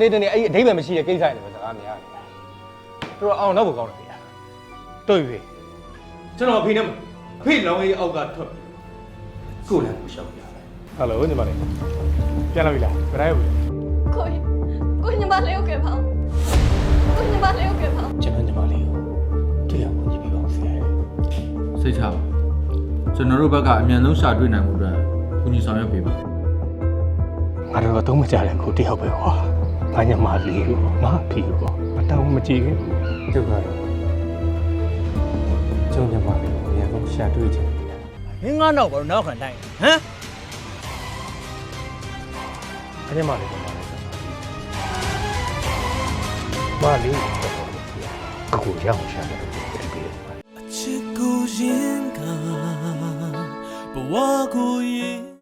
နေ့တနေ့အဲ့ဒီအဓိပ္ပာယ်မရှိတဲ့ကိစ္စတွေပဲစကားများနေတာတော်တော်အောင်တော့ဘကောင်းတယ်ဗျာတွေ့ပြီကျွန်တော်အဖေနဲ့အဖေလောင်းရေးအောက်ကထွက်ပြီးကိုယ်လည်းကိုရှောက်ပြတယ်ဟယ်လိုညီမလေးပြန်လာပြီလားဘယ်တိုင်းဘူးကိုကြီးကိုညီမလေးကိုကယ်ပါဦးကိုညီမလေးကိုကယ်ပါဦးကျွန်တော်ညီမလေးကိုတရားဝင်ကြည့်ပြီးပါဦးဆရာစိတ်ချပါကျွန်တော်တို့ဘက်ကအမြန်ဆုံးရှာတွေ့နိုင်မှုအတွက်ကူညီဆောင်ရွက်ပေးပါငါတို့တော့သုံးမကြတဲ့ကိုတယောက်ပဲကွာ။ ဘာညမလေးကိုမဖီကိုမတောင်းမကြည့်ခဲ့ဘူး။သူကတော့ကျုံညမလေးကိုအရင်ဆုံးရှာတွေ့ချင်တယ်မင်းငါတော့ဘာလို့နောက်ခံတိုင်းဟမ်။ဘာညမလေးကမလေးမလေးကိုကိုရောက်ရှာတယ်ဒီပြေးချစ်ကိုရင်ကဘဝကိုရင်